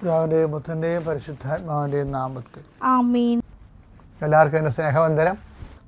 പിതാവിന്റെയും പുത്രന്റെയും പരിശുദ്ധാത്മാവിന്റെയും നാമത്തിൽ. എല്ലാവർക്കും എന്റെ സ്നേഹവന്ദനം.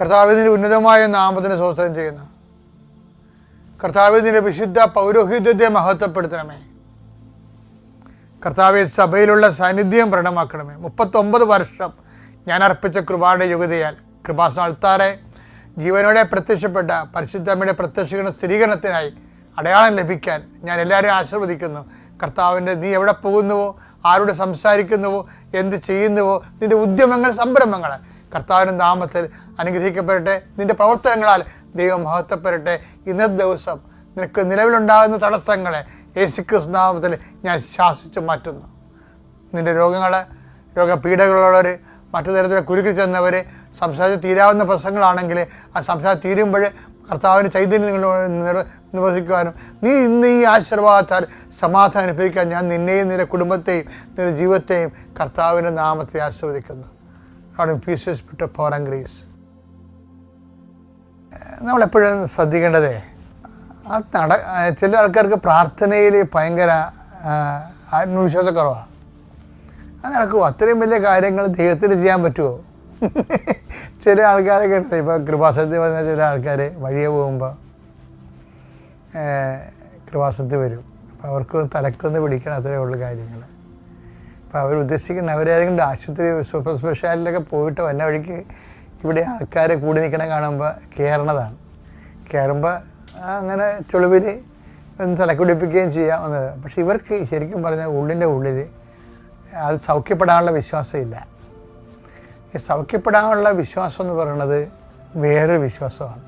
കർത്താവിന്റെ ഉന്നതമായ നാമത്തിന് സ്വസ്ഥം ചെയ്യുന്നു. കർത്താവിന്റെ വിശുദ്ധ പൗരോഹിത്യത്തെ മഹത്വപ്പെടുത്തണമേ. കർത്താവ് സഭയിലുള്ള സാന്നിധ്യം പ്രകടമാക്കണമേ. മുപ്പത്തൊമ്പത് വർഷം ഞാൻ അർപ്പിച്ച കൃപാടെ യോഗ്യതയാൽ കൃപാസ അൾത്താറെ ജീവനോടെ പ്രത്യക്ഷപ്പെട്ട പരിശുദ്ധമ്മയുടെ പ്രത്യക്ഷീകരണ സ്ഥിരീകരണത്തിനായി അടയാളം ലഭിക്കാൻ ഞാൻ എല്ലാവരെയും ആശീർവദിക്കുന്നു. കർത്താവിന്റെ നീ എവിടെ പോകുന്നുവോ? ആരോട് സംസാരിക്കുന്നുവോ? എന്ത് ചെയ്യുന്നുവോ? നിന്റെ ഉദ്യമങ്ങൾ സംരംഭങ്ങൾ കർത്താവിന്റെ നാമത്തിൽ അനുഗ്രഹിക്കപ്പെടട്ടെ. നിന്റെ പ്രവർത്തനങ്ങളാൽ ദൈവം മഹത്വപ്പെടട്ടെ. ഇന്നത്തെ ദിവസം നിനക്ക് നിലവിലുണ്ടാകുന്ന തടസ്സങ്ങളെ യേശുക്രിസ്തു നാമത്തിൽ ഞാൻ ശാസിച്ചു മാറ്റുന്നു. നിന്റെ രോഗങ്ങൾ രോഗപീഠകളുള്ളവർ മറ്റു തരത്തിലെ കുരുക്കിൽ ചെന്നവർ സംസാരിച്ച് തീരാവുന്ന പ്രശ്നങ്ങളാണെങ്കിൽ ആ സംസാരം തീരുമ്പോൾ കർത്താവിന് ചൈതന്യം നിങ്ങൾ നിർവഹിക്കുവാനും നീ ഇന്ന് ഈ ആശീർവാദത്താൽ സമാധാനം അനുഭവിക്കാൻ ഞാൻ നിന്നെയും നിന്റെ കുടുംബത്തെയും നിന്റെ ജീവിതത്തെയും കർത്താവിന്റെ നാമത്തെ ആസ്വദിക്കുന്നു അവിടെ പീസസ് വിട്ട് പവർ ആൻഡ് grace. നമ്മളെപ്പോഴും ശ്രദ്ധിക്കേണ്ടതേ അത് നട ചില ആൾക്കാർക്ക് പ്രാർത്ഥനയിൽ ഭയങ്കര ആത്മവിശ്വാസക്കുറവാണ് അത് നടക്കുമോ അത്രയും വലിയ കാര്യങ്ങൾ ദൈവത്തിന് ചെയ്യാൻ പറ്റുമോ ചില ആൾക്കാരൊക്കെ ഉണ്ട് ഇപ്പോൾ കൃപാസനത്തിൽ വന്ന ചില ആൾക്കാർ വഴിയെ പോകുമ്പോൾ കൃപാസനത്തിൽ വരും. അപ്പോൾ അവർക്ക് തലക്കൊന്ന് പിടിക്കണം അത്രയേ ഉള്ളൂ കാര്യങ്ങൾ അപ്പോൾ അവർ ഉദ്ദേശിക്കുന്ന അവരേതെങ്കിലും ആശുപത്രി സൂപ്പർ സ്പെഷ്യാലിറ്റിയിലൊക്കെ പോയിട്ട് വന്ന വഴിക്ക് ഇവിടെ ആൾക്കാരെ കൂടി നിൽക്കണ കാണുമ്പോൾ കയറണതാണ് കയറുമ്പോൾ അങ്ങനെ ചുളിവിൽ ഒന്ന് തലക്കുടിപ്പിക്കുകയും ചെയ്യാവുന്നത്. പക്ഷെ ഇവർക്ക് ശരിക്കും പറഞ്ഞാൽ ഉള്ളിന്റെ ഉള്ളിൽ അത് സൗഖ്യപ്പെടാനുള്ള വിശ്വാസമില്ല. ഈ സൗഖ്യപ്പെടാനുള്ള വിശ്വാസം എന്ന് പറയുന്നത് വേറൊരു വിശ്വാസമാണ്.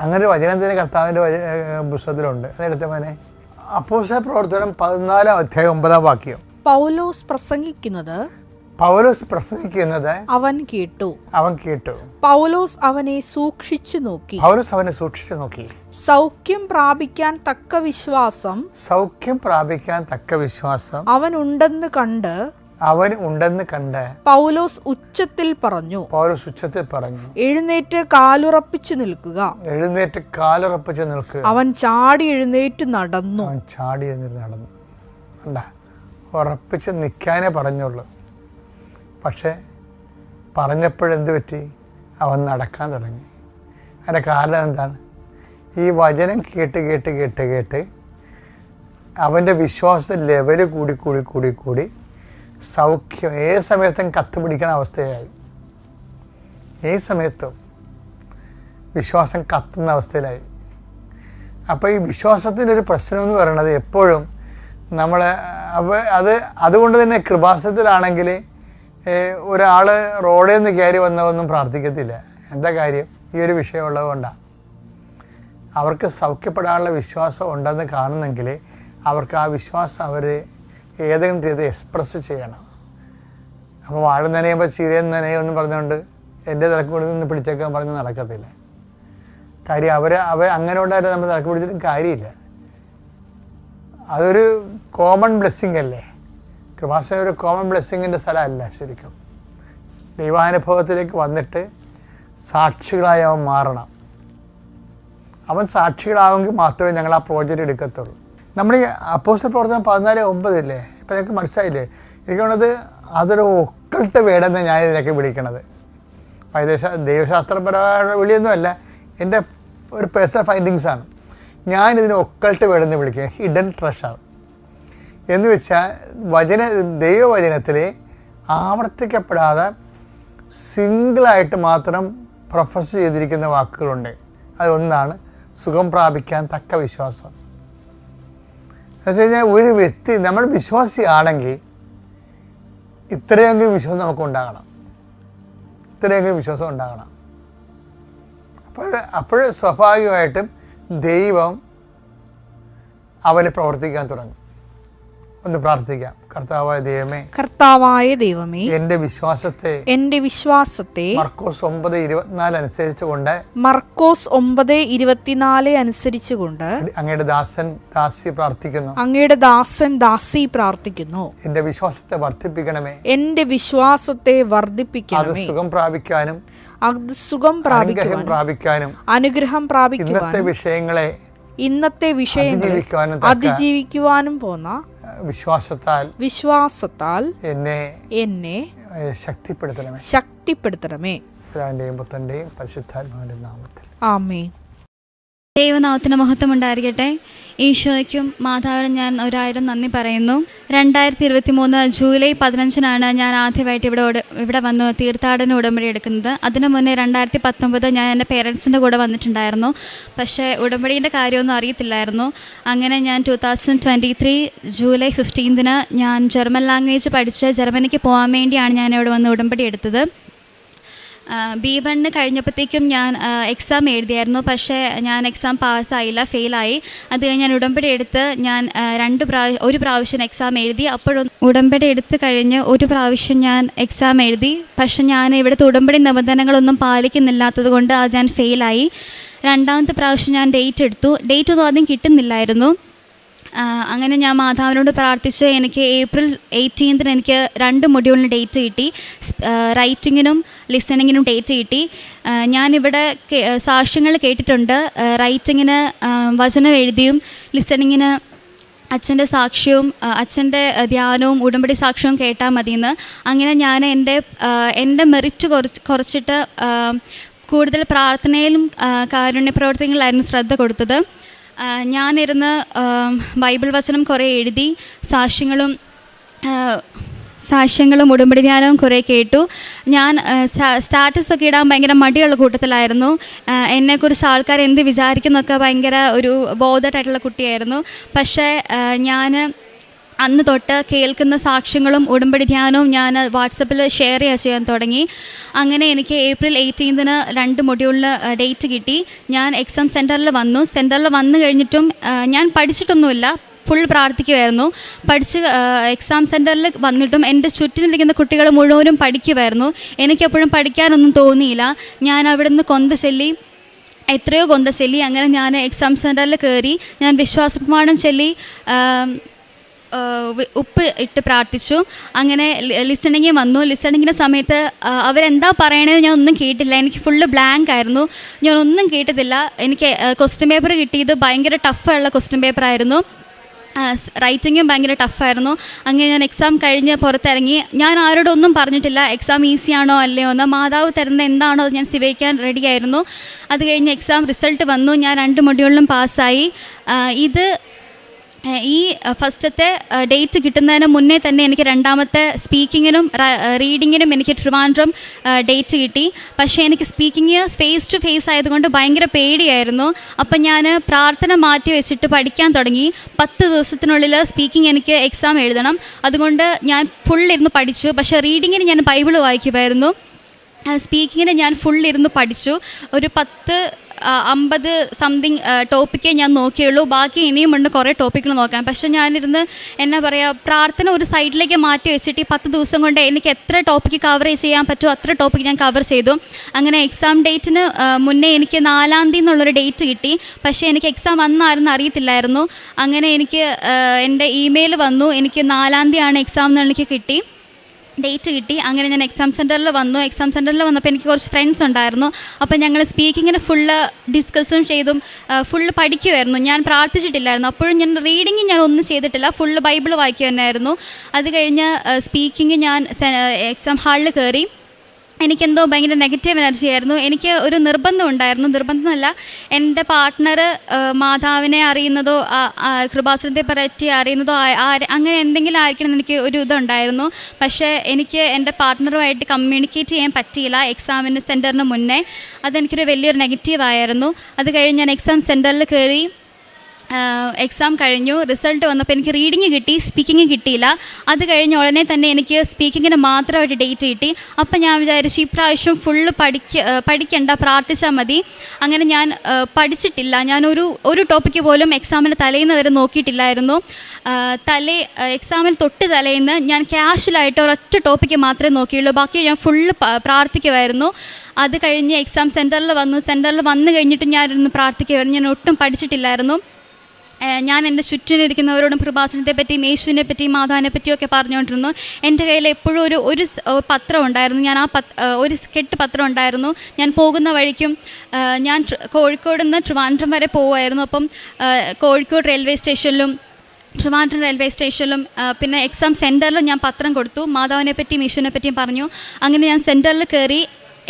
അങ്ങനെ വചനം തന്നെ കർത്താവിന്റെ പുസ്തകത്തിലുണ്ട്. അതെടുത്ത മോനെ. അപ്പോസ പ്രവർത്തനം പതിനാലാം അധ്യായം ഒമ്പതാം വാക്യം. പൗലോസ് പ്രസംഗിക്കുന്നത് പൗലോസ് പ്രസംഗിക്കുന്നത് അവൻ കേട്ടു. അവൻ കേട്ടു. പൗലോസ് അവനെ സൂക്ഷിച്ചു നോക്കി. പൗലോസ് അവനെ സൂക്ഷിച്ചു നോക്കി. സൗഖ്യം പ്രാപിക്കാൻ തക്ക വിശ്വാസം സൗഖ്യം പ്രാപിക്കാൻ തക്ക വിശ്വാസം അവൻ ഉണ്ടെന്ന് കണ്ട് അവൻ ഉണ്ടെന്ന് കണ്ട് പൗലോസ് ഉച്ചത്തിൽ പറഞ്ഞു. പൗലോസ് ഉച്ചത്തിൽ പറഞ്ഞു. എഴുന്നേറ്റ് കാലുറപ്പിച്ചു നിൽക്കുക. എഴുന്നേറ്റ് കാലുറപ്പിച്ചു നിൽക്കുക. അവൻ ചാടി എഴുന്നേറ്റ് നടന്നു. അവൻ ചാടി എഴുന്നേറ്റ് നടന്നു. കണ്ട? ഉറപ്പിച്ച് നിൽക്കാനേ പറഞ്ഞുള്ളൂ. പക്ഷേ പറഞ്ഞപ്പോഴെന്ത് പറ്റി? അവൻ നടക്കാൻ തുടങ്ങി. അതിന്റെ കാരണം എന്താണ്? ഈ വചനം കേട്ട് കേട്ട് കേട്ട് കേട്ട് അവന്റെ വിശ്വാസ ലെവൽ കൂടി കൂടി കൂടി കൂടി സൗഖ്യം ഏത് സമയത്തും കത്ത് പിടിക്കണ അവസ്ഥയായി. ഏത് സമയത്തും വിശ്വാസം കത്തുന്ന അവസ്ഥയിലായി. അപ്പോൾ ഈ വിശ്വാസത്തിന്റെ ഒരു പ്രശ്നം എന്ന് പറയുന്നത് എപ്പോഴും നമ്മൾ അപ്പോൾ അത് അതുകൊണ്ട് തന്നെ കൃപാസനത്തിലാണെങ്കിൽ ഒരാൾ റോഡിൽ നിന്ന് കയറി വന്നതൊന്നും പ്രാർത്ഥിക്കത്തില്ല. എന്താ കാര്യം? ഈ ഒരു വിഷയമുള്ളത് കൊണ്ടാണ് അവർക്ക് സൗഖ്യപ്പെടാനുള്ള വിശ്വാസം ഉണ്ടെന്ന് കാണുന്നെങ്കിൽ അവർക്ക് ആ വിശ്വാസം അവർ ഏതെങ്കിലും രീതി എക്സ്പ്രസ് ചെയ്യണം. അപ്പോൾ വാഴ നനയുമ്പോൾ ചീരയും നനയൊന്നും പറഞ്ഞുകൊണ്ട് എന്റെ തലക്കൂടി നിന്ന് പിടിച്ചേക്കാൻ പറഞ്ഞ് നടക്കത്തില്ല. കാര്യം അവർ അവർ അങ്ങനെ ഉണ്ടായിരുന്നു നമ്മൾ തിരക്ക് പിടിച്ചിട്ടും കാര്യമില്ല. അതൊരു കോമൺ ബ്ലെസ്സിങ് അല്ലേ? കൃപാസന ഒരു കോമൺ ബ്ലെസ്സിങ്ങിന്റെ സ്ഥലമല്ല ശരിക്കും. ദൈവാനുഭവത്തിലേക്ക് വന്നിട്ട് സാക്ഷികളായി അവൻ മാറണം. അവൻ സാക്ഷികളാവെങ്കിൽ മാത്രമേ ഞങ്ങൾ ആ പ്രോജക്റ്റ് എടുക്കത്തുള്ളൂ. നമ്മൾ ഈ അപ്പോസ്റ്റൽ പ്രവർത്തനം പതിനാല് ഒമ്പതില്ലേ ഇപ്പം ഞങ്ങൾക്ക് മനസ്സിലായില്ലേ? എനിക്ക് തോന്നുന്നത് അതൊരു ഒക്കൾട്ട് വേടെന്ന് ഞാൻ ഇതിനൊക്കെ വിളിക്കണത്. വൈദേശ ദൈവശാസ്ത്രപരമായ വിളിയൊന്നുമല്ല. എന്റെ ഒരു പേഴ്സണൽ ഫൈൻഡിങ്സാണ് ഞാനിതിനെ ഒക്കൾട്ട് വേടെന്ന് വിളിക്കുക. Hidden treasure. എന്ന് വെച്ചാൽ വചന ദൈവവചനത്തിൽ ആവർത്തിക്കപ്പെടാതെ സിംഗിളായിട്ട് മാത്രം പ്രൊഫസ് ചെയ്തിരിക്കുന്ന വാക്കുകളുണ്ട്. അതൊന്നാണ് സുഖം പ്രാപിക്കാൻ തക്ക വിശ്വാസം. എന്ന് വെച്ച് കഴിഞ്ഞാൽ ഒരു വ്യക്തി നമ്മൾ വിശ്വാസിയാണെങ്കിൽ ഇത്രയെങ്കിലും വിശ്വാസം നമുക്ക് ഉണ്ടാകണം. ഇത്രയെങ്കിലും വിശ്വാസം ഉണ്ടാകണം. അപ്പോൾ അപ്പോൾ സ്വാഭാവികമായിട്ടും ദൈവം അവന് പ്രവർത്തിക്കാൻ തുടങ്ങും. ഒന്ന് പ്രാർത്ഥിക്കാം. കർത്താവായ ദൈവമേ കർത്താവായ ദൈവമേ എന്റെ വിശ്വാസത്തെ എന്റെ വിശ്വാസത്തെ മർക്കോസ് ഒമ്പത് ഇരുപത്തിനാല് അനുസരിച്ച് കൊണ്ട് മർക്കോസ് ഒമ്പത് ഇരുപത്തിനാല് അനുസരിച്ചുകൊണ്ട് അങ്ങയുടെ ദാസൻ ദാസി പ്രാർത്ഥിക്കുന്നു. അങ്ങയുടെ ദാസൻ ദാസി പ്രാർത്ഥിക്കുന്നു. എന്റെ വിശ്വാസത്തെ വർദ്ധിപ്പിക്കണമേ. എന്റെ വിശ്വാസത്തെ അത് സുഖം പ്രാപിക്കാനും സുഖം അനുഗ്രഹം പ്രാപിക്കുവാനും പ്രാപിക്കാനും അനുഗ്രഹം പ്രാപിക്കുവാനും വിഷയങ്ങളെ ഇന്നത്തെ വിഷയങ്ങളെ അതിജീവിക്കുവാനും പോന്ന വിശ്വാസത്താൽ വിശ്വാസത്താൽ എന്നെ എന്നെ ശക്തിപ്പെടുത്തണമേ. ശക്തിപ്പെടുത്തണമേ. പിതാവിന്റെയും പുത്രന്റെയും പരിശുദ്ധാത്മാവിന്റെ നാമത്തിൽ. ആമേ ദൈവനാമത്തിന് മഹത്വം ഉണ്ടായിരിക്കട്ടെ ഈശോയ്ക്കും മാതാവിനും ഞാൻ ഒരായിരം നന്ദി പറയുന്നു. രണ്ടായിരത്തി ഇരുപത്തി മൂന്ന് ജൂലൈ പതിനഞ്ചിനാണ് ഞാൻ ആദ്യമായിട്ട് ഇവിടെ ഇവിടെ വന്ന് തീർത്ഥാടന ഉടമ്പടി എടുക്കുന്നത്. അതിനു മുന്നേ രണ്ടായിരത്തി പത്തൊമ്പത് ഞാൻ എന്റെ പേരൻസിന്റെ കൂടെ വന്നിട്ടുണ്ടായിരുന്നു. പക്ഷേ ഉടമ്പടീന്റെ കാര്യമൊന്നും അറിയത്തില്ലായിരുന്നു. അങ്ങനെ ഞാൻ two thousand twenty three July ഫിഫ്റ്റീൻതിന് ഞാൻ ജർമ്മൻ ലാംഗ്വേജ് പഠിച്ച് ജർമ്മനിക്ക് പോകാൻ വേണ്ടിയാണ് ഞാൻ ഇവിടെ വന്ന് ഉടമ്പടി എടുത്തത്. ബി വണ്ണ് കഴിഞ്ഞപ്പോഴത്തേക്കും ഞാൻ എക്സാം എഴുതിയായിരുന്നു. പക്ഷേ ഞാൻ എക്സാം പാസ്സായില്ല ഫെയിലായി അത് ഞാൻ ഉടമ്പടി എടുത്ത് ഞാൻ രണ്ട് പ്രാവശ്യം ഒരു പ്രാവശ്യം എക്സാം എഴുതി. അപ്പോഴും ഉടമ്പടി എടുത്ത് കഴിഞ്ഞ് ഒരു പ്രാവശ്യം ഞാൻ എക്സാം എഴുതി. പക്ഷെ ഞാൻ ഇവിടുത്തെ ഉടമ്പടി നിബന്ധനകളൊന്നും പാലിക്കുന്നില്ലാത്തത് കൊണ്ട് അത് ഞാൻ ഫെയിലായി രണ്ടാമത്തെ പ്രാവശ്യം ഞാൻ ഡേറ്റ് എടുത്തു. ഡേറ്റ് ഒന്നും ആദ്യം കിട്ടുന്നില്ലായിരുന്നു. അങ്ങനെ ഞാൻ മാതാവിനോട് പ്രാർത്ഥിച്ച് എനിക്ക് ഏപ്രിൽ എയ്റ്റീൻത്തിന് എനിക്ക് രണ്ട് മൊഡ്യൂളിന് ഡേറ്റ് കിട്ടി. റൈറ്റിങ്ങിനും ലിസണിങ്ങിനും ഡേറ്റ് കിട്ടി. ഞാനിവിടെ സാക്ഷ്യങ്ങൾ കേട്ടിട്ടുണ്ട്. റൈറ്റിങ്ങിന് വചനം എഴുതിയും ലിസണിങ്ങിന് അച്ഛന്റെ സാക്ഷ്യവും അച്ഛന്റെ ധ്യാനവും ഉടമ്പടി സാക്ഷ്യവും കേട്ടാൽ മതിയെന്ന്. അങ്ങനെ ഞാൻ എന്റെ എന്റെ മെറിറ്റ് കുറച്ച് കുറച്ചിട്ട് കൂടുതൽ പ്രാർത്ഥനയിലും കാരുണ്യ പ്രവർത്തനങ്ങളിലായിരുന്നു ശ്രദ്ധ കൊടുത്തത്. ഞാനിരുന്ന് ബൈബിൾ വചനം കുറേ എഴുതി സാക്ഷ്യങ്ങളും സാക്ഷ്യങ്ങളും ഉടമ്പടി ധ്യാനവും കുറേ കേട്ടു. ഞാൻ സ്റ്റാറ്റസ് ഒക്കെ ഇടാൻ ഭയങ്കര മടിയുള്ള കൂട്ടത്തിലായിരുന്നു. എന്നെക്കുറിച്ച് ആൾക്കാർ എന്ത് വിചാരിക്കുന്നൊക്കെ ഭയങ്കര ഒരു ബോധമായിട്ടുള്ള കുട്ടിയായിരുന്നു. പക്ഷേ ഞാൻ അന്ന് തൊട്ട് കേൾക്കുന്ന സാക്ഷ്യങ്ങളും ഉടമ്പടി ധ്യാനവും ഞാൻ വാട്സപ്പിൽ ഷെയർ ചെയ്യാൻ തുടങ്ങി. അങ്ങനെ എനിക്ക് ഏപ്രിൽ എയ്റ്റീൻതിന് രണ്ട് മൊഡ്യൂളിന് ഡേറ്റ് കിട്ടി. ഞാൻ എക്സാം സെന്ററിൽ വന്നു. സെന്ററിൽ വന്നു കഴിഞ്ഞിട്ടും ഞാൻ പഠിച്ചിട്ടൊന്നുമില്ല. ഫുൾ പ്രാർത്ഥിക്കുമായിരുന്നു പഠിച്ച് എക്സാം സെന്ററിൽ വന്നിട്ടും എന്റെ ചുറ്റിനിരിക്കുന്ന കുട്ടികൾ മുഴുവനും പഠിക്കുമായിരുന്നു എനിക്കെപ്പോഴും പഠിക്കാനൊന്നും തോന്നിയില്ല. ഞാൻ അവിടുന്ന് കൊന്ത ചൊല്ലി എത്രയോ കൊന്ത ചൊല്ലി. അങ്ങനെ ഞാൻ എക്സാം സെന്ററിൽ കയറി ഞാൻ വിശ്വാസപ്രമാണം ചൊല്ലി ആം, ആ, വി- ഉപ്പ് ഇട്ട് പ്രാർത്ഥിച്ചു. അങ്ങനെ ലിസണിങ് വന്നു. ലിസണിങ്ങിന്റെ സമയത്ത് അവരെന്താ പറയണത് ഞാൻ ഒന്നും കേട്ടില്ല. എനിക്ക് ഫുള്ള് ബ്ലാങ്ക് ആയിരുന്നു. ഞാൻ ഒന്നും കേട്ടതില്ല. എനിക്ക് ക്വസ്റ്റ്യൻ പേപ്പർ കിട്ടിയത് ഭയങ്കര ടഫുള്ള ക്വസ്റ്റ്യൻ പേപ്പർ ആയിരുന്നു. റൈറ്റിങ്ങും ഭയങ്കര ടഫായിരുന്നു അങ്ങനെ ഞാൻ എക്സാം കഴിഞ്ഞ് പുറത്തിറങ്ങി. ഞാൻ ആരോടൊന്നും പറഞ്ഞിട്ടില്ല. എക്സാം ഈസിയാണോ അല്ലയോ എന്ന്. മാതാവ് തരുന്ന എന്താണോ അത് ഞാൻ സ്ഥിരീകരിക്കാൻ റെഡിയായിരുന്നു അത് കഴിഞ്ഞ് എക്സാം റിസൾട്ട് വന്നു. ഞാൻ രണ്ട് മൊഡ്യൂളിലും പാസ്സായി ഇത് ഈ ഫസ്റ്റത്തെ ഡേറ്റ് കിട്ടുന്നതിന് മുന്നേ തന്നെ എനിക്ക് രണ്ടാമത്തെ സ്പീക്കിങ്ങിനും റീഡിങ്ങിനും എനിക്ക് ട്രിവാൻഡ്രം ഡേറ്റ് കിട്ടി. പക്ഷേ എനിക്ക് സ്പീക്കിംഗ് ഫേസ് ടു ഫേസ് ആയതുകൊണ്ട് ഭയങ്കര പേടിയായിരുന്നു. അപ്പം ഞാൻ പ്രാർത്ഥന മാറ്റി വെച്ചിട്ട് പഠിക്കാൻ തുടങ്ങി. പത്ത് ദിവസത്തിനുള്ളിൽ സ്പീക്കിംഗ് എനിക്ക് എക്സാം എഴുതണം. അതുകൊണ്ട് ഞാൻ ഫുൾ ഇരുന്ന് പഠിച്ചു. പക്ഷേ റീഡിങ്ങിന് ഞാൻ ബൈബിൾ വായിക്കുമായിരുന്നു. സ്പീക്കിങ്ങിന് ഞാൻ ഫുൾ ഇരുന്ന് പഠിച്ചു. ഒരു പത്ത് അമ്പത് സംതിങ് ടോപ്പിക്കേ ഞാൻ നോക്കിയുള്ളൂ. ബാക്കി ഇനിയും ഉണ്ട് കുറേ ടോപ്പിക്കുകൾ നോക്കാൻ. പക്ഷെ ഞാനിരുന്ന് എന്നാ പറയുക പ്രാർത്ഥന ഒരു സൈഡിലേക്ക് മാറ്റി വെച്ചിട്ട് ഈ പത്ത് ദിവസം കൊണ്ട് എനിക്ക് എത്ര ടോപ്പിക്ക് കവർ ചെയ്യാൻ പറ്റുമോ അത്ര ടോപ്പിക്ക് ഞാൻ കവർ ചെയ്തു. അങ്ങനെ എക്സാം ഡേറ്റിന് മുന്നേ എനിക്ക് നാലാം തീയതി എന്നുള്ളൊരു ഡേറ്റ് കിട്ടി. പക്ഷേ എനിക്ക് എക്സാം വന്നായിരുന്നു അറിയത്തില്ലായിരുന്നു. അങ്ങനെ എനിക്ക് എന്റെ ഇമെയിൽ വന്നു. എനിക്ക് നാലാം തീയതിയാണ് എക്സാം എന്ന് എനിക്ക് കിട്ടി. ഡേറ്റ് കിട്ടി. അങ്ങനെ ഞാൻ എക്സാം സെന്ററിൽ വന്നു. എക്സാം സെന്ററിൽ വന്നപ്പോൾ എനിക്ക് കുറച്ച് ഫ്രണ്ട്സ് ഉണ്ടായിരുന്നു. അപ്പോൾ ഞങ്ങൾ സ്പീക്കിങ്ങിന് ഫുള്ള് ഡിസ്കസും ചെയ്തും ഫുള്ള് പഠിക്കുമായിരുന്നു ഞാൻ പ്രാർത്ഥിച്ചിട്ടില്ലായിരുന്നു. അപ്പോഴും ഞാൻ റീഡിങ് ഞാൻ ഒന്നും ചെയ്തിട്ടില്ല. ഫുള്ള് ബൈബിൾ വായിക്കുക തന്നെയായിരുന്നു അത് കഴിഞ്ഞ് സ്പീക്കിംഗ് ഞാൻ എക്സാം ഹാളിൽ കയറി എനിക്കെന്തോ ഭയങ്കര നെഗറ്റീവ് എനർജി ആയിരുന്നു. എനിക്ക് ഒരു നിർബന്ധം ഉണ്ടായിരുന്നു. നിർബന്ധമല്ല എന്റെ പാർട്ട്ണർ മാതാവിനെ അറിയുന്നതോ കൃപാസനത്തെ പറ്റി അറിയുന്നതോ അങ്ങനെ എന്തെങ്കിലും ആയിരിക്കണം എനിക്ക് ഒരു ഇതുണ്ടായിരുന്നു. പക്ഷേ എനിക്ക് എന്റെ പാർട്ട്ണറുമായിട്ട് കമ്മ്യൂണിക്കേറ്റ് ചെയ്യാൻ പറ്റിയില്ല. എക്സാമിന് സെന്ററിന് മുന്നേ. അതെനിക്കൊരു വലിയൊരു നെഗറ്റീവ് ആയിരുന്നു. അത് കഴിഞ്ഞ് ഞാൻ എക്സാം സെന്ററിൽ കയറി എക്സാം കഴിഞ്ഞു. റിസൾട്ട് വന്നപ്പോൾ എനിക്ക് റീഡിങ് കിട്ടി സ്പീക്കിംഗ് കിട്ടിയില്ല. അത് കഴിഞ്ഞ ഉടനെ തന്നെ എനിക്ക് സ്പീക്കിങ്ങിന് മാത്രമായിട്ട് ഡേറ്റ് കിട്ടി. അപ്പോൾ ഞാൻ വിചാരിച്ചു ഇപ്രാവശ്യം ഫുള്ള് പഠിക്ക പഠിക്കണ്ട പ്രാർത്ഥിച്ചാൽ മതി. അങ്ങനെ ഞാൻ പഠിച്ചിട്ടില്ല. ഞാനൊരു ഒരു ടോപ്പിക്ക് പോലും എക്സാമിന് തലേന്ന് വരെ നോക്കിയിട്ടില്ലായിരുന്നു. തലേ എക്സാമിന് തൊട്ട് തലേന്ന് ഞാൻ ക്യാഷിലായിട്ട് ഒരൊറ്റ ടോപ്പിക്ക് മാത്രമേ നോക്കിയുള്ളൂ. ബാക്കി ഞാൻ ഫുള്ള് പ്രാർത്ഥിക്കുമായിരുന്നു അത് കഴിഞ്ഞ് എക്സാം സെന്ററിൽ വന്നു. സെന്ററിൽ വന്നു കഴിഞ്ഞിട്ട് ഞാനിരുന്ന് പ്രാർത്ഥിക്കുമായിരുന്നു ഞാൻ ഒട്ടും പഠിച്ചിട്ടില്ലായിരുന്നു. ഞാൻ എന്റെ ചുറ്റിനിരിക്കുന്നവരോടും കൃപാസനത്തെ പറ്റിയും യേശുവിനെ പറ്റിയും മാതാവിനെ പറ്റിയൊക്കെ പറഞ്ഞുകൊണ്ടിരുന്നു. എന്റെ കയ്യിൽ എപ്പോഴും ഒരു ഒരു പത്രം ഉണ്ടായിരുന്നു. ഞാൻ ആ പത് ഒരു കെട്ട് പത്രം ഉണ്ടായിരുന്നു. ഞാൻ പോകുന്ന വഴിക്കും ഞാൻ കോഴിക്കോട് നിന്ന് ട്രിവാൻഡ്രം വരെ പോവുമായിരുന്നു. അപ്പം കോഴിക്കോട് റെയിൽവേ സ്റ്റേഷനിലും ട്രിവാൻഡ്രം റെയിൽവേ സ്റ്റേഷനിലും പിന്നെ എക്സാം സെന്ററിലും ഞാൻ പത്രം കൊടുത്തു. മാതാവിനെ പറ്റിയും യേശുവിനെ പറ്റിയും പറഞ്ഞു. അങ്ങനെ ഞാൻ സെന്ററിൽ കയറി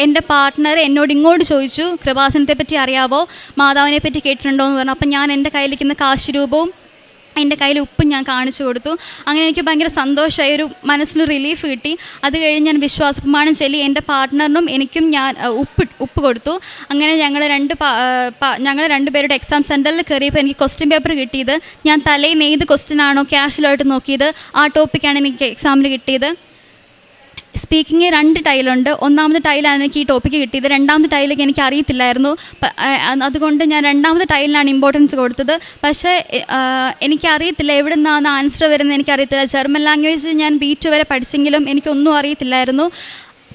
എന്റെ പാർട്ട്ണർ എന്നോട് ഇങ്ങോട്ട് ചോദിച്ചു കൃപാസനത്തെ പറ്റി അറിയാവോ? മാതാവിനെ പറ്റി കേട്ടിട്ടുണ്ടോ? എന്ന് പറഞ്ഞു. അപ്പം ഞാൻ എന്റെ കയ്യിലിരിക്കുന്ന കാശ് രൂപവും എന്റെ കയ്യിൽ ഉപ്പും ഞാൻ കാണിച്ചു കൊടുത്തു. അങ്ങനെ എനിക്ക് ഭയങ്കര സന്തോഷമായി ഒരു മനസ്സിന് റിലീഫ് കിട്ടി. അത് കഴിഞ്ഞ് ഞാൻ വിശ്വാസപ്രമാണം ചൊല്ലി എന്റെ പാർട്ട്ണറിനും എനിക്കും ഞാൻ ഉപ്പ് ഉപ്പ് കൊടുത്തു. അങ്ങനെ ഞങ്ങൾ രണ്ട് ഞങ്ങൾ രണ്ടുപേരുടെ എക്സാം സെന്ററിൽ കയറിയപ്പോൾ എനിക്ക് ക്വസ്റ്റ്യൻ പേപ്പർ കിട്ടിയത്. ഞാൻ തലേന്ന് ഏത് ക്വസ്റ്റ്യൻ ആണോ ക്യാഷിലായിട്ട് നോക്കിയത്. ആ ടോപ്പിക്കാണ് എനിക്ക് എക്സാമിന് കിട്ടിയത്. സ്പീക്കിംഗ് രണ്ട് ടൈലുണ്ട്. ഒന്നാമത്തെ ടൈലാണ് എനിക്ക് ഈ ടോപ്പിക്ക് കിട്ടിയത്. രണ്ടാമത്തെ ടൈലൊക്കെ എനിക്ക് അറിയത്തില്ലായിരുന്നു. അതുകൊണ്ട് ഞാൻ രണ്ടാമത്തെ ടൈലിനാണ് ഇമ്പോർട്ടൻസ് കൊടുത്തത്. പക്ഷേ എനിക്കറിയത്തില്ല എവിടെ നിന്നാണ് ആൻസർ വരുന്നത് എനിക്കറിയത്തില്ല. ജർമ്മൻ ലാംഗ്വേജ് ഞാൻ ബി വരെ പഠിച്ചെങ്കിലും എനിക്കൊന്നും അറിയത്തില്ലായിരുന്നു.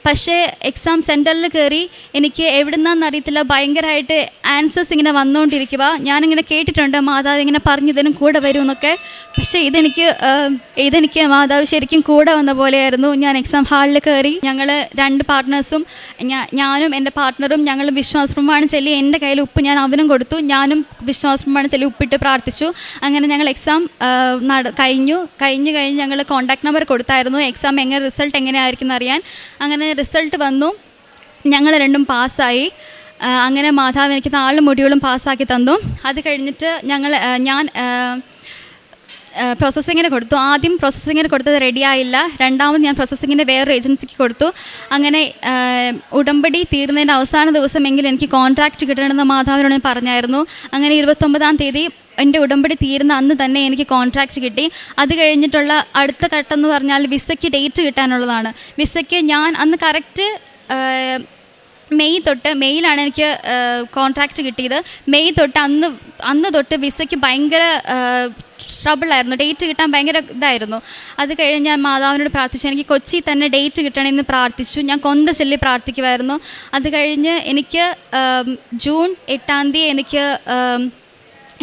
പക്ഷേ എക്സാം സെന്ററിൽ കയറി എനിക്ക് എവിടെ നിന്നാന്ന് അറിയത്തില്ല ഭയങ്കരമായിട്ട് ആൻസേഴ്സ് ഇങ്ങനെ വന്നുകൊണ്ടിരിക്കുക ഞാനിങ്ങനെ കേട്ടിട്ടുണ്ട് മാതാവ് ഇങ്ങനെ പറഞ്ഞതിനും കൂടെ വരുമെന്നൊക്കെ. പക്ഷേ ഇതെനിക്ക് ഇതെനിക്ക് മാതാവ് ശരിക്കും കൂടെ വന്ന പോലെയായിരുന്നു. ഞാൻ എക്സാം ഹാളിൽ കയറി ഞങ്ങൾ രണ്ട് പാർട്ട്നേഴ്സും ഞാനും എന്റെ പാർട്ട്ണറും ഞങ്ങൾ വിശ്വാസപ്രമാണം ചൊല്ലി എന്റെ കയ്യിൽ ഉപ്പ് ഞാൻ അവനും കൊടുത്തു. ഞാനും വിശ്വാസപ്രമാണം ചൊല്ലി ഉപ്പിട്ട് പ്രാർത്ഥിച്ചു. അങ്ങനെ ഞങ്ങൾ എക്സാം നട കഴിഞ്ഞു. കഴിഞ്ഞ് കഴിഞ്ഞ് ഞങ്ങൾ കോൺടാക്ട് നമ്പർ കൊടുത്തായിരുന്നു. എക്സാം എങ്ങനെ റിസൾട്ട് എങ്ങനെയായിരിക്കും എന്നറിയാൻ അങ്ങനെ റിസൾട്ട് വന്നു. ഞങ്ങൾ രണ്ടും പാസ്സായി. അങ്ങനെ മാതാവ് എനിക്ക് നാല് മൊഡ്യൂളും പാസ്സാക്കി തന്നു. അത് കഴിഞ്ഞിട്ട് ഞങ്ങൾ ഞാൻ പ്രോസസ്സിങ്ങിന് കൊടുത്തു. ആദ്യം പ്രോസസ്സിങ്ങിന് കൊടുത്തത് റെഡിയായില്ല രണ്ടാമത് ഞാൻ പ്രോസസ്സിങ്ങിന്റെ വേറൊരു ഏജൻസിക്ക് കൊടുത്തു. അങ്ങനെ ഉടമ്പടി തീർന്നതിന്റെ അവസാന ദിവസമെങ്കിലും എനിക്ക് കോൺട്രാക്റ്റ് കിട്ടണമെന്ന് മാതാവിനോട് ഞാൻ പറഞ്ഞായിരുന്നു. അങ്ങനെ ഇരുപത്തൊമ്പതാം തീയതി എന്റെ ഉടമ്പടി തീരുന്ന അന്ന് തന്നെ എനിക്ക് കോൺട്രാക്റ്റ് കിട്ടി. അത് കഴിഞ്ഞിട്ടുള്ള അടുത്ത ഘട്ടം എന്ന് പറഞ്ഞാൽ വിസയ്ക്ക് ഡേറ്റ് കിട്ടാനുള്ളതാണ്. വിസയ്ക്ക് ഞാൻ അന്ന് കറക്റ്റ് മെയ് തൊട്ട് മെയ്യിലാണ് എനിക്ക് കോൺട്രാക്റ്റ് കിട്ടിയത്. മെയ് തൊട്ട് അന്ന് അന്ന് തൊട്ട് വിസയ്ക്ക് ഭയങ്കര ട്രബിളായിരുന്നു ഡേറ്റ് കിട്ടാൻ ഭയങ്കര ഇതായിരുന്നു. അത് കഴിഞ്ഞ് ഞാൻ മാതാവിനോട് പ്രാർത്ഥിച്ചു. എനിക്ക് കൊച്ചി തന്നെ ഡേറ്റ് കിട്ടണമെന്ന് പ്രാർത്ഥിച്ചു. ഞാൻ കൊന്ത ചെല്ലി പ്രാർത്ഥിക്കുമായിരുന്നു അത് കഴിഞ്ഞ് എനിക്ക് ജൂൺ എട്ടാം തീയതി എനിക്ക്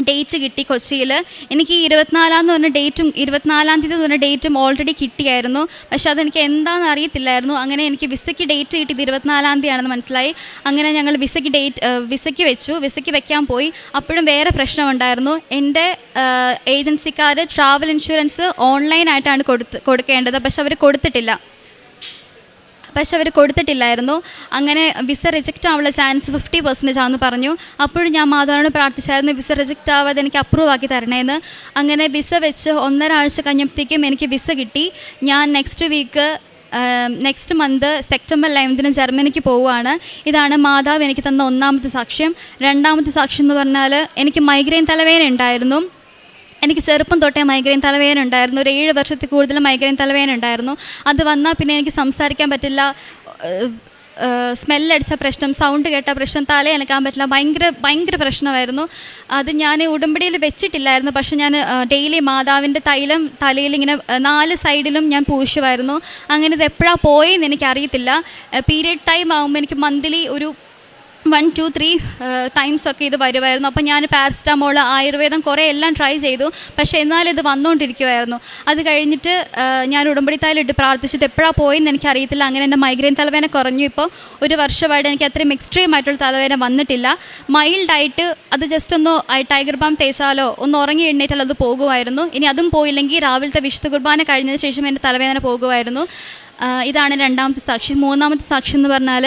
ഡേറ്റ് കിട്ടി കൊച്ചിയിൽ എനിക്ക് ഇരുപത്തിനാലാം എന്ന് പറഞ്ഞ ഡേറ്റും ഇരുപത്തിനാലാം തീയതി എന്ന് പറഞ്ഞ ഡേറ്റും ഓൾറെഡി കിട്ടിയായിരുന്നു. പക്ഷെ അതെനിക്ക് എന്താണെന്ന് അറിയത്തില്ലായിരുന്നു. അങ്ങനെ എനിക്ക് വിസയ്ക്ക് ഡേറ്റ് കിട്ടിയത് ഇരുപത്തിനാലാം തീയതി ആണെന്ന് മനസ്സിലായി. അങ്ങനെ ഞങ്ങൾ വിസയ്ക്ക് ഡേറ്റ് വിസയ്ക്ക് വെച്ചു. വിസയ്ക്ക് വെക്കാൻ പോയി. അപ്പോഴും വേറെ പ്രശ്നമുണ്ടായിരുന്നു. എന്റെ ഏജൻസിക്കാർ ട്രാവൽ ഇൻഷുറൻസ് ഓൺലൈനായിട്ടാണ് കൊടുത്ത് കൊടുക്കേണ്ടത്. പക്ഷെ അവർ കൊടുത്തിട്ടില്ല. പക്ഷെ അവർ കൊടുത്തിട്ടില്ലായിരുന്നു. അങ്ങനെ വിസ റിജക്റ്റ് ആവാനുള്ള ചാൻസ് ഫിഫ്റ്റി പെർസെന്റേജ് ആണെന്ന് പറഞ്ഞു. അപ്പോഴും ഞാൻ മാതാവിനോട് പ്രാർത്ഥിച്ചായിരുന്നു വിസ റിജക്റ്റ് ആവാതെ എനിക്ക് അപ്രൂവ് ആക്കി തരണേന്ന്. അങ്ങനെ വിസ വെച്ച് ഒന്നര ആഴ്ച കഴിഞ്ഞപ്പോഴത്തേക്കും എനിക്ക് വിസ കിട്ടി. ഞാൻ next week next month September ലെവൻത്തിന് ജർമ്മനിക്ക് പോവുകയാണ്. ഇതാണ് മാതാവ് എനിക്ക് തന്ന ഒന്നാമത്തെ സാക്ഷ്യം. രണ്ടാമത്തെ സാക്ഷ്യം എന്ന് പറഞ്ഞാൽ എനിക്ക് മൈഗ്രെയിൻ തലവേദന ഉണ്ടായിരുന്നു. എനിക്ക് ചെറുപ്പം തൊട്ടേ മൈഗ്രെയിൻ തലവേദന ഉണ്ടായിരുന്നു. ഒരു ഏഴ് വർഷത്തിൽ കൂടുതൽ മൈഗ്രെയിൻ തലവേദന ഉണ്ടായിരുന്നു. അത് വന്നാൽ പിന്നെ എനിക്ക് സംസാരിക്കാൻ പറ്റില്ല. സ്മെല്ലടിച്ച പ്രശ്നം സൗണ്ട് കേട്ട പ്രശ്നം തല അനക്കാൻ പറ്റില്ല. ഭയങ്കര ഭയങ്കര പ്രശ്നമായിരുന്നു. അത് ഞാൻ ഉടമ്പടിയിൽ വെച്ചിട്ടില്ലായിരുന്നു. പക്ഷെ ഞാൻ ഡെയിലി മാതാവിന്റെ തൈലം തലയിൽ ഇങ്ങനെ നാല് സൈഡിലും ഞാൻ പൂശുമായിരുന്നു. അങ്ങനെ ഇത് എപ്പോഴാണ് പോയെന്ന് എനിക്കറിയത്തില്ല. പീരിയഡ് ടൈം ആകുമ്പോൾ എനിക്ക് മന്ത്ലി ഒരു വൺ ടു ത്രീ ടൈംസ് ഒക്കെ ഇത് വരുമായിരുന്നു അപ്പോൾ ഞാൻ പാരസിറ്റമോൾ ആയുർവേദം കുറേ എല്ലാം ട്രൈ ചെയ്തു. പക്ഷേ എന്നാലും ഇത് വന്നുകൊണ്ടിരിക്കുമായിരുന്നു അത് കഴിഞ്ഞിട്ട് ഞാൻ ഉടമ്പടി തൈലിട്ട് പ്രാർത്ഥിച്ചിട്ട് എപ്പോഴാണ് പോയെന്ന് എനിക്കറിയത്തില്ല. അങ്ങനെ എന്റെ മൈഗ്രെയിൻ തലവേദന കുറഞ്ഞു. ഇപ്പോൾ ഒരു വർഷമായിട്ട് എനിക്ക് അത്രയും എക്സ്ട്രീം ആയിട്ടുള്ള തലവേദന വന്നിട്ടില്ല. മൈൽഡായിട്ട് അത് ജസ്റ്റ് ഒന്ന് ടൈഗർ ബാം തേച്ചാലോ ഒന്ന് ഉറങ്ങി എണ്ണേറ്റാൽ അത് പോകുമായിരുന്നു. ഇനി അതും പോയില്ലെങ്കിൽ രാവിലത്തെ വിശുദ്ധ കുർബാന കഴിഞ്ഞതിന് ശേഷം എന്റെ തലവേദന പോകുമായിരുന്നു. ഇതാണ് രണ്ടാമത്തെ സാക്ഷി. മൂന്നാമത്തെ സാക്ഷി എന്ന് പറഞ്ഞാൽ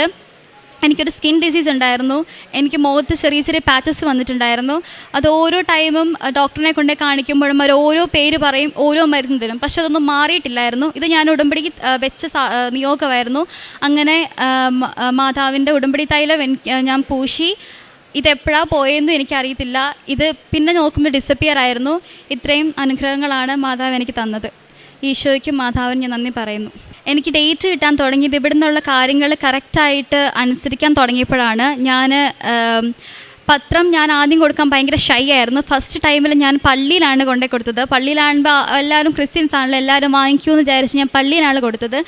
എനിക്കൊരു സ്കിൻ ഡിസീസ് ഉണ്ടായിരുന്നു. എനിക്ക് മുഖത്ത് ചെറിയ ചെറിയ പാച്ചസ് വന്നിട്ടുണ്ടായിരുന്നു. അത് ഓരോ ടൈമും ഡോക്ടറിനെ കൊണ്ട് കാണിക്കുമ്പോഴും അവർ ഓരോ പേര് പറയും ഓരോ മരുന്ന് തരും. പക്ഷെ അതൊന്നും മാറിയിട്ടില്ലായിരുന്നു. ഇത് ഞാൻ ഉടമ്പടിക്ക് വെച്ച നിയോഗമായിരുന്നു. അങ്ങനെ മാതാവിന്റെ ഉടമ്പടി തൈലം ഞാൻ പൂശി. ഇതെപ്പോഴാണ് പോയെന്നും എനിക്കറിയത്തില്ല. ഇത് പിന്നെ നോക്കുമ്പോൾ ഡിസപ്പിയർ ആയിരുന്നു. ഇത്രയും അനുഗ്രഹങ്ങളാണ് മാതാവ് എനിക്ക് തന്നത്. ഈശോയ്ക്കും മാതാവിന് ഞാൻ നന്ദി പറയുന്നു. എനിക്ക് ഡേറ്റ് കിട്ടാൻ തുടങ്ങിയത് ഇവിടെ നിന്നുള്ള കാര്യങ്ങൾ കറക്റ്റായിട്ട് അനുസരിക്കാൻ തുടങ്ങിയപ്പോഴാണ്. ഞാൻ പത്രം ഞാൻ ആദ്യം കൊടുക്കാൻ ഭയങ്കര ഷൈ ആയിരുന്നു. ഫസ്റ്റ് ടൈമിൽ ഞാൻ പള്ളിയിലാണ് കൊണ്ടേ കൊടുത്തത്. പള്ളിയിലാകുമ്പോൾ എല്ലാവരും ക്രിസ്ത്യൻസ് ആണല്ലോ എല്ലാവരും വാങ്ങിക്കുമെന്ന് വിചാരിച്ച് ഞാൻ പള്ളിയിലാണ് കൊടുത്തത്.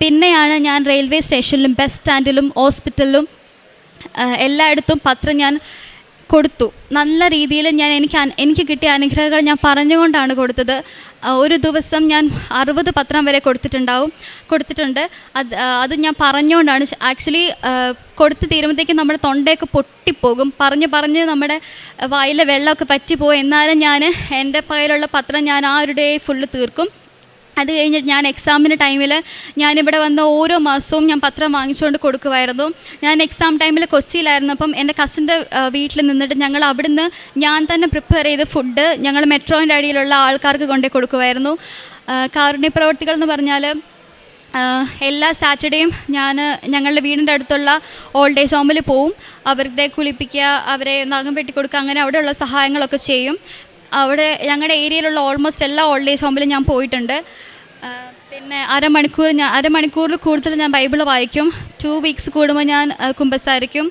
പിന്നെയാണ് ഞാൻ റെയിൽവേ സ്റ്റേഷനിലും ബസ് സ്റ്റാൻഡിലും ഹോസ്പിറ്റലിലും എല്ലായിടത്തും പത്രം ഞാൻ കൊടുത്തു. നല്ല രീതിയിൽ ഞാൻ എനിക്ക് എനിക്ക് കിട്ടിയ അനുഗ്രഹങ്ങൾ ഞാൻ പറഞ്ഞുകൊണ്ടാണ് കൊടുത്തത്. ഒരു ദിവസം ഞാൻ അറുപത് പത്രം വരെ കൊടുത്തിട്ടുണ്ടാവും കൊടുത്തിട്ടുണ്ട്. അത് അത് ഞാൻ പറഞ്ഞുകൊണ്ടാണ് ആക്ച്വലി കൊടുത്ത് തീരുമ്പോഴത്തേക്കും നമ്മുടെ തൊണ്ടയൊക്കെ പൊട്ടിപ്പോകും. പറഞ്ഞ് പറഞ്ഞ് നമ്മുടെ വായിലെ വെള്ളമൊക്കെ പറ്റിപ്പോകും എന്നാലും ഞാൻ എന്റെ കയ്യിലുള്ള പത്രം ഞാൻ ആ ഒരു ഡേ ഫുള്ള് തീർക്കും. അത് കഴിഞ്ഞിട്ട് ഞാൻ എക്സാമിന്റെ ടൈമിൽ ഞാനിവിടെ വന്ന ഓരോ മാസവും ഞാൻ പത്രം വാങ്ങിച്ചുകൊണ്ട് കൊടുക്കുമായിരുന്നു ഞാൻ എക്സാം ടൈമിൽ കൊച്ചിയിലായിരുന്നു. അപ്പം എന്റെ കസിന്റെ വീട്ടിൽ നിന്നിട്ട് ഞങ്ങൾ അവിടുന്ന് ഞാൻ തന്നെ പ്രിപ്പയർ ചെയ്ത് ഫുഡ് ഞങ്ങൾ മെട്രോന്റെ അടിയിലുള്ള ആൾക്കാർക്ക് കൊണ്ടേ കൊടുക്കുമായിരുന്നു കാരുണ്യ പ്രവർത്തികൾ എന്ന് പറഞ്ഞാൽ എല്ലാ സാറ്റർഡേയും ഞാൻ ഞങ്ങളുടെ വീടിന്റെ അടുത്തുള്ള ഓൾഡ് ഏജ് ഹോമിൽ പോവും. അവരുടെ കുളിപ്പിക്കുക അവരെ നഖം വെട്ടിക്കൊടുക്കുക അങ്ങനെ അവിടെയുള്ള സഹായങ്ങളൊക്കെ ചെയ്യും. അവിടെ ഞങ്ങളുടെ ഏരിയയിലുള്ള ഓൾമോസ്റ്റ് എല്ലാ ഓൾഡ് ഏജ് ഹോമിലും ഞാൻ പോയിട്ടുണ്ട്. പിന്നെ അരമണിക്കൂർ ഞാൻ അരമണിക്കൂറിൽ കൂടുതൽ ഞാൻ ബൈബിൾ വായിക്കും. ടു വീക്സ് കൂടുമ്പോൾ ഞാൻ കുമ്പസാരിക്കും.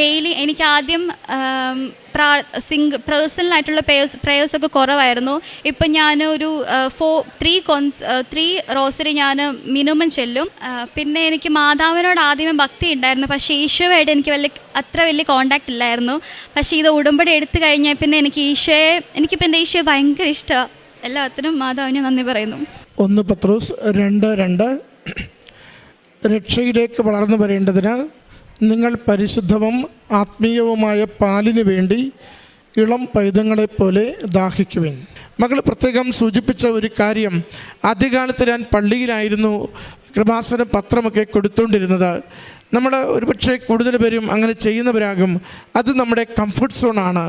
ഡെയിലി എനിക്ക് ആദ്യം പ്രാ സിംഗ് പേഴ്സണലായിട്ടുള്ള പ്രേയേഴ്സ് പ്രേയേഴ്സൊക്കെ കുറവായിരുന്നു. ഇപ്പം ഞാൻ ഒരു ഫോ ത്രീ കോൺസ് ത്രീ റോസറി ഞാൻ മിനിമം ചെല്ലും. പിന്നെ എനിക്ക് മാതാവിനോട് ആദ്യമേ ഭക്തി ഉണ്ടായിരുന്നു. പക്ഷേ ഈശോയായിട്ട് എനിക്ക് വലിയ അത്ര വലിയ കോണ്ടാക്റ്റ് ഇല്ലായിരുന്നു. പക്ഷേ ഇത് ഉടമ്പടി എടുത്തു കഴിഞ്ഞാൽ പിന്നെ എനിക്ക് ഈശോയെ എനിക്കിപ്പോൾ എന്റെ ഈശോയെ ഭയങ്കര ഇഷ്ടമാണ് എല്ലാത്തിനും മാതാവിനെ നന്ദി പറയുന്നു. ഒന്ന് പത്രോസ് രണ്ട് രണ്ട്. രക്ഷയിലേക്ക് വളർന്നു വരേണ്ടതിന് നിങ്ങൾ പരിശുദ്ധവും ആത്മീയവുമായ പാലിന് വേണ്ടി ഇളം പൈതങ്ങളെപ്പോലെ ദാഹിക്കുവിൻ. മകൾ പ്രത്യേകം സൂചിപ്പിച്ച ഒരു കാര്യം ആദ്യകാലത്ത് ഞാൻ പള്ളിയിലായിരുന്നു കൃപാസന പത്രമൊക്കെ കൊടുത്തുകൊണ്ടിരുന്നത് നമ്മൾ ഒരുപക്ഷെ കൂടുതൽ പേരും അങ്ങനെ ചെയ്യുന്നവരാകും. അത് നമ്മുടെ കംഫർട്ട് സോണാണ്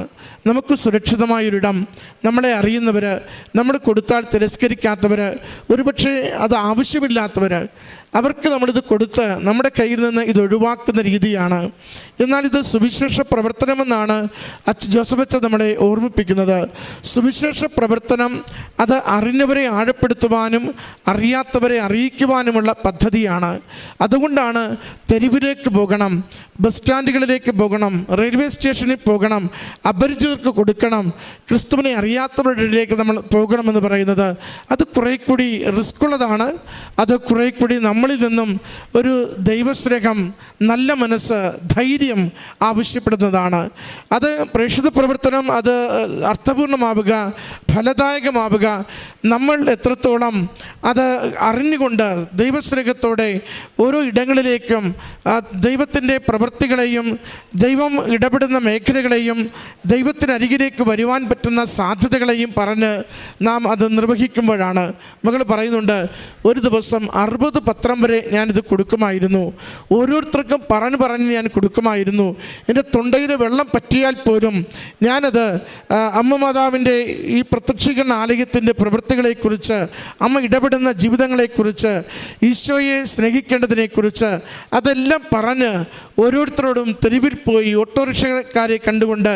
നമുക്ക് സുരക്ഷിതമായൊരിടം നമ്മളെ അറിയുന്നവർ നമ്മൾ കൊടുത്താൽ തിരസ്കരിക്കാത്തവർ ഒരുപക്ഷെ അത് ആവശ്യമില്ലാത്തവർ അവർക്ക് നമ്മളിത് കൊടുത്ത് നമ്മുടെ കയ്യിൽ നിന്ന് ഇത് ഒഴിവാക്കുന്ന രീതിയാണ്. എന്നാൽ ഇത് സുവിശേഷ പ്രവർത്തനമെന്നാണ് അച്ഛ ജോസഫ് അച്ഛൻ നമ്മളെ ഓർമ്മിപ്പിക്കുന്നത്. സുവിശേഷ പ്രവർത്തനം അത് അറിഞ്ഞവരെ ആഴപ്പെടുത്തുവാനും അറിയാത്തവരെ അറിയിക്കുവാനുമുള്ള പദ്ധതിയാണ്. അതുകൊണ്ടാണ് തെരുവിലേക്ക് പോകണം ബസ് സ്റ്റാൻഡുകളിലേക്ക് പോകണം റെയിൽവേ സ്റ്റേഷനിൽ പോകണം അപരിചിതർക്ക് കൊടുക്കണം ക്രിസ്തുവിനെ അറിയാത്തവരുടെ ഇടയിലേക്ക് നമ്മൾ പോകണമെന്ന് പറയുന്നത്. അത് കുറേ കൂടി റിസ്ക് ഉള്ളതാണ് അത് കുറേ കൂടി നമ്മളിൽ നിന്നും ഒരു ദൈവസ്നേഹം നല്ല മനസ്സ് ധൈര്യം ആവശ്യപ്പെടുന്നതാണ്. അത് പ്രേക്ഷിത പ്രവർത്തനം അത് അർത്ഥപൂർണമാവുക ഫലദായകമാവുക. നമ്മൾ എത്രത്തോളം അത് അറിഞ്ഞുകൊണ്ട് ദൈവസ്നേഹത്തോടെ ഓരോ ഇടങ്ങളിലേക്കും ദൈവത്തിന്റെ പ്രവൃത്തികളെയും ദൈവം ഇടപെടുന്ന മേഖലകളെയും ദൈവത്തിനരികിലേക്ക് വരുവാൻ പറ്റുന്ന സാധ്യതകളെയും പറഞ്ഞ് നാം അത് നിർവഹിക്കുമ്പോഴാണ്. മകൾ പറയുന്നുണ്ട് ഒരു ദിവസം അറുപത് പത്രം വരെ ഞാനിത് കൊടുക്കുമായിരുന്നു. ഓരോരുത്തർക്കും പറഞ്ഞു പറഞ്ഞ് ഞാൻ കൊടുക്കുമായിരുന്നു. എന്റെ തൊണ്ടയിൽ വെള്ളം പറ്റിയാൽ പോലും ഞാനത് അമ്മ മാതാവിന്റെ ഈ പ്രത്യക്ഷീകരണ ആലയത്തിന്റെ പ്രവൃത്തികളെക്കുറിച്ച് അമ്മ ഇടപെടുന്ന ജീവിതങ്ങളെക്കുറിച്ച് ഈശോയെ സ്നേഹിക്കേണ്ടതിനെക്കുറിച്ച് അതെല്ലാം പറഞ്ഞ് ഓരോരുത്തരോടും തെരുവിൽ പോയി ഓട്ടോറിക്ഷക്കാരെ കണ്ടുകൊണ്ട്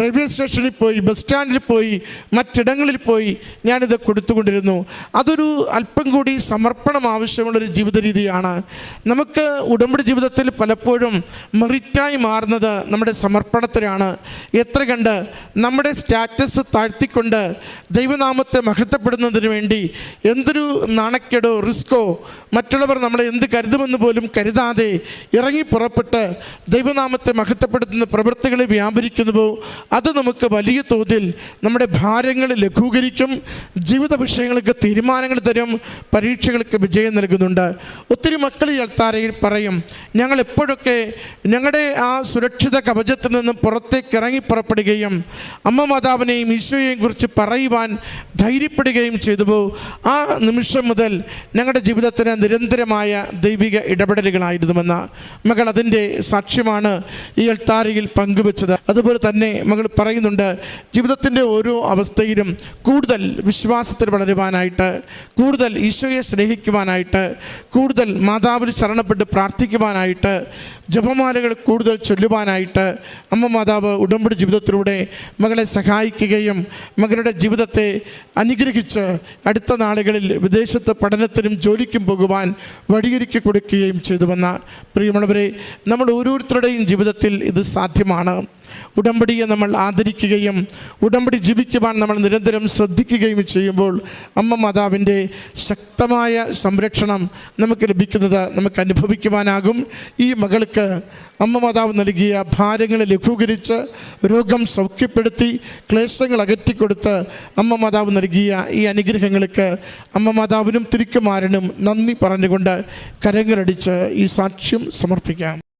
റെയിൽവേ സ്റ്റേഷനിൽ പോയി ബസ് സ്റ്റാൻഡിൽ പോയി മറ്റിടങ്ങളിൽ പോയി ഞാനിത് കൊടുത്തുകൊണ്ടിരുന്നു. അതൊരു അല്പം കൂടി സമർപ്പണം ആവശ്യമുള്ളൊരു ജീവിത രീതിയാണ്. നമുക്ക് ഉടമ്പടി ജീവിതത്തിൽ പലപ്പോഴും മെറിറ്റായി മാറുന്നത് നമ്മുടെ സമർപ്പണത്തിലാണ് എത്ര കണ്ട് നമ്മുടെ സ്റ്റാറ്റസ് താഴ്ത്തിക്കൊണ്ട് ദൈവനാമത്തെ മഹത്വപ്പെടുന്നതിന് വേണ്ടി എന്തൊരു നാണക്കേടോ റിസ്കോ മറ്റുള്ളവർ നമ്മളെ എന്ത് കരുതുമെന്ന് പോലും കരുതാതെ ഇറങ്ങി പുറപ്പെട്ട് ദൈവനാമത്തെ മഹത്വപ്പെടുത്തുന്ന പ്രവൃത്തികളെ വ്യാപരിക്കുന്നുവോ അത് നമുക്ക് വലിയ തോതിൽ നമ്മുടെ ഭാരങ്ങൾ ലഘൂകരിക്കും ജീവിത വിഷയങ്ങൾക്ക് തീരുമാനങ്ങൾ തരും പരീക്ഷകൾക്ക് വിജയം നൽകുന്നുണ്ട്. ഒത്തിരി മക്കൾ ഈ അൾത്താരയിൽ പറയും ഞങ്ങൾ എപ്പോഴൊക്കെ ഞങ്ങളുടെ ആ സുരക്ഷിത കവചത്തിൽ നിന്നും പുറത്തേക്ക് ഇറങ്ങി പുറപ്പെടുകയും അമ്മ മാതാവിനെയും ഈശോയെയും കുറിച്ച് പറയുവാൻ ധൈര്യപ്പെടുകയും ചെയ്തുവോ ആ നിമിഷം മുതൽ ഞങ്ങളുടെ ജീവിതത്തിന് നിരന്തരമായ ദൈവിക ഇടപെടലുകളായിരുന്നുവെന്ന മകൾ അതിന്റെ സാക്ഷ്യമാണ് ഈ അൾത്താരയിൽ പങ്കുവെച്ചത്. അതുപോലെ തന്നെ മകൾ പറയുന്നുണ്ട് ജീവിതത്തിന്റെ ഓരോ അവസ്ഥയിലും കൂടുതൽ വിശ്വാസത്തിൽ വളരുവാനായിട്ട് കൂടുതൽ ഈശോയെ സ്നേഹിക്കുവാനായിട്ട് കൂടുതൽ മാതാവിൽ ശരണപ്പെട്ട് പ്രാർത്ഥിക്കുവാനായിട്ട് ജപമാലകൾ കൂടുതൽ ചൊല്ലുവാനായിട്ട് അമ്മ മാതാവ് ഉടമ്പടി ജീവിതത്തിലൂടെ മകളെ സഹായിക്കുകയും മകളുടെ ജീവിതത്തെ അനുഗ്രഹിച്ച് അടുത്ത നാളുകളിൽ വിദേശത്ത് പഠനത്തിനും ജോലിക്കും പോകുവാൻ വഴിയൊരുക്കി കൊടുക്കുകയും ചെയ്തുവെന്ന പ്രിയമുള്ളവരെ നമ്മൾ ഓരോരുത്തരുടെയും ജീവിതത്തിൽ ഇത് സാധ്യമാണ്. ഉടമ്പടിയെ നമ്മൾ ആദരിക്കുകയും ഉടമ്പടി ജീവിക്കുവാൻ നമ്മൾ നിരന്തരം ശ്രദ്ധിക്കുകയും ചെയ്യുമ്പോൾ അമ്മ മാതാവിന്റെ ശക്തമായ സംരക്ഷണം നമുക്ക് ലഭിക്കുന്നത് നമുക്ക് അനുഭവിക്കുവാനാകും. ഈ മകൾക്ക് അമ്മ മാതാവ് നൽകിയ ഭാരങ്ങളെ ലഘൂകരിച്ച് രോഗം സൗഖ്യപ്പെടുത്തി ക്ലേശങ്ങൾ അകറ്റിക്കൊടുത്ത് അമ്മ മാതാവ് നൽകിയ ഈ അനുഗ്രഹങ്ങൾക്ക് അമ്മ മാതാവിനും തിരിക്കുമാരനും നന്ദി പറഞ്ഞുകൊണ്ട് കരങ്ങളടിച്ച് ഈ സാക്ഷ്യം സമർപ്പിക്കാം.